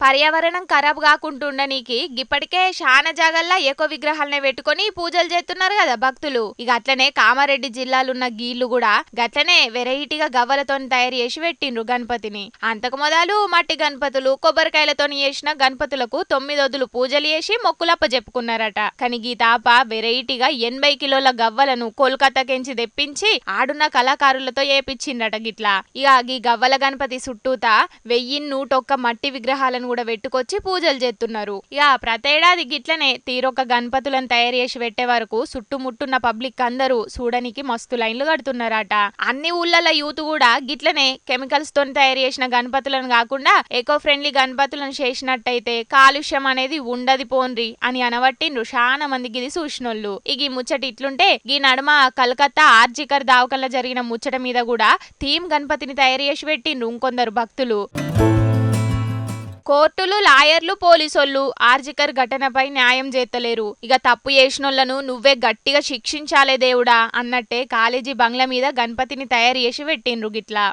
పర్యావరణం ఖరాబ్ కాకుంటుండనీకి ఇప్పటికే శాన జాగల్లా ఎక్కువ విగ్రహాలనే పెట్టుకొని పూజలు చేస్తున్నారు కదా భక్తులు. ఇక అట్లనే కామారెడ్డి జిల్లాలున్న గీళ్ళు కూడా గట్లనే వెరైటీగా గవ్వలతో తయారు చేసి పెట్టిండ్రు గణపతిని. అంతకు మొదలు మట్టి గణపతులు కొబ్బరికాయలతో చేసిన గణపతులకు తొమ్మిదొద్దులు పూజలు చేసి మొక్కులప్ప చెప్పుకున్నారట. కానీ ఈ తాప వెరైటీగా ఎనభై కిలోల గవ్వలను కోల్కతాకెంచి తెప్పించి ఆడున్న కళాకారులతో ఏపించిండట గిట్లా. ఇక ఈ గవ్వల గణపతి చుట్టూత వెయ్యి నూటొక్క మట్టి విగ్రహాలను కూడా పెట్టుకొచ్చి పూజలు చేస్తున్నారు ఇక ప్రతేడాది గిట్లనే తీరొక్క గణపతులను తయారు చేసి పెట్టే వరకు చుట్టుముట్టున్న పబ్లిక్ అందరూ చూడనికి మస్తు లైన్లు కడుతున్నారట. అన్ని ఊళ్ళల యూత్ కూడా గిట్లనే కెమికల్స్తో తయారు చేసిన గణపతులను కాకుండా ఎకో ఫ్రెండ్లీ గణపతులను చేసినట్టయితే కాలుష్యం అనేది ఉండది పోన్రి అని అనబట్టిండ్రు చాలా మందికి ఇది చూసినోళ్ళు ఇక ఈ ముచ్చట ఇట్లుంటే ఈ నడుమ కలకత్తా ఆర్జికర్ దావకంలో జరిగిన ముచ్చట మీద కూడా థీమ్ గణపతిని తయారు చేసి పెట్టిండ్రు ఇంకొందరు భక్తులు. కోర్టులు లాయర్లు పోలీసోళ్ళు ఆర్జికర్ ఘటనపై న్యాయం చేతలేరు ఇక తప్పు చేసినోళ్ళను నువ్వే గట్టిగా శిక్షించాలే దేవుడా అన్నట్టే కాలేజీ బంగ్లా మీద గణపతిని తయారు చేసి పెట్టిండ్రు గిట్లా.